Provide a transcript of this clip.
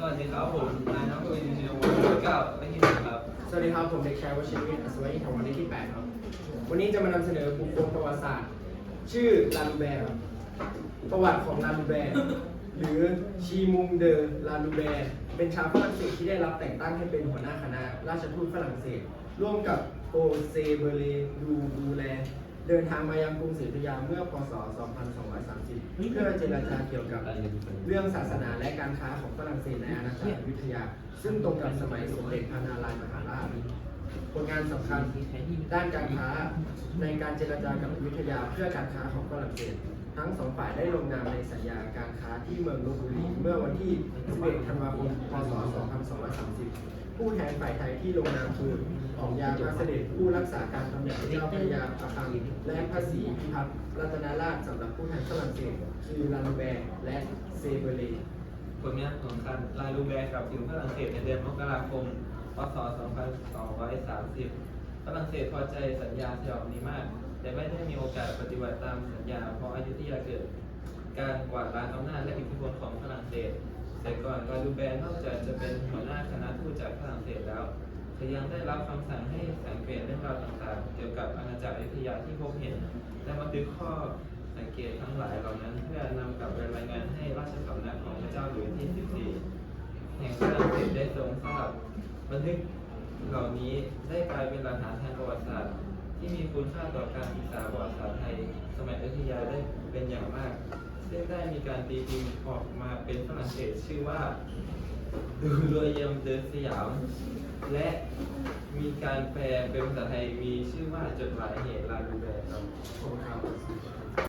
สวัสดีครับผมนายน้ำกวินชินวัฒน์เก้าไม่ที่นครับ สวัสดีครับ ผมเด็กชายวชิรวิทย์อัศวะอินทวันเลขที่8ครับ วันนี้จะมานำเสนอบุคคลประวัติศาสตร์ ชื่อลาลูแบร์ครับประวัติของลาลูแบร์หรือชีมุงเดอลาลูแบร์เป็นชาวฝรั่งเศสที่ได้รับแต่งตั้งให้เป็นหัวหน้าคณะ ราชทูตฝรั่งเศส ร่วมกับโอเซเบเลดูดูแล เดินทางมายังกรุงศรีอยุธยาเมื่อพศ 2230 เพื่อเจรจาเกี่ยวกับเรื่องศาสนาและการค้าของฝรั่งเศสในอาณาจักรอยุธยา ซึ่งตรงกับสมัยสมเด็จพระนารายณ์มหาราชผลงานสำคัญด้านการค้าในการเจรจากับอยุธยาเพื่อการค้าของฝรั่งเศส ทั้งสองฝ่ายได้ลงนามในสัญญาการค้าที่เมืองลบบุรีเมื่อวันที่ 11 ธันวาคม พศ 2230 ผู้แทนฝ่ายไทยที่ลงนามคือของยาพระเสด็จผู้รักษาการตำแหน่งเจ้าพระยาประคังและพระศรีพิพัฒน์รัตนราชสำหรับผู้แทนฝรั่งเศสคือลาลูแบร์และเซเบเลผลงานของคันลาลูแบร์กลับถึงฝรั่งเศสในเดือนมกราคม พศ 2230 ฝรั่งเศสพอใจสัญญาฉบับนี้มาก แต่ไม่ได้มีโอกาสปฏิบัติตามสัญญาเพราะอยุธยาเกิด การกวาดล้างอำนาจและอิทธิพลของฝรั่งเศส แต่ก่อนลาลูแบร์นอกจากจะเป็นหัวหน้าคณะทูตจากฝรั่งเศสแล้วเธอยังได้รับคำสั่งให้สังเกตเรื่องราวต่างๆ เกี่ยวกับอาณาจักรอยุธยาที่พบเห็น และบันทึกข้อสังเกตทั้งหลายเหล่านั้น เพื่อนำกลับไปรายงานให้ราชสำนักของพระเจ้าหลุยส์ที่ 14 แห่งฝรั่งเศสได้ทรงทราบบันทึกเหล่านี้ได้กลายเป็นหลักฐานทางประวัติศาสตร์ ที่มีคุณค่าต่อการศึกษาประวัติศาสตร์ไทย สมัยอยุธยาได้เป็นอย่างมาก ซึ่งได้มีการตีพิมพ์ออกมาเป็นฝรั่งเศสชื่อว่าดูรวยยมเดินสยาม และมีการแปลเป็นภาษาไทยมีชื่อว่าจดหมายเหตุลาดูแบร์ครับขอบคุณครับ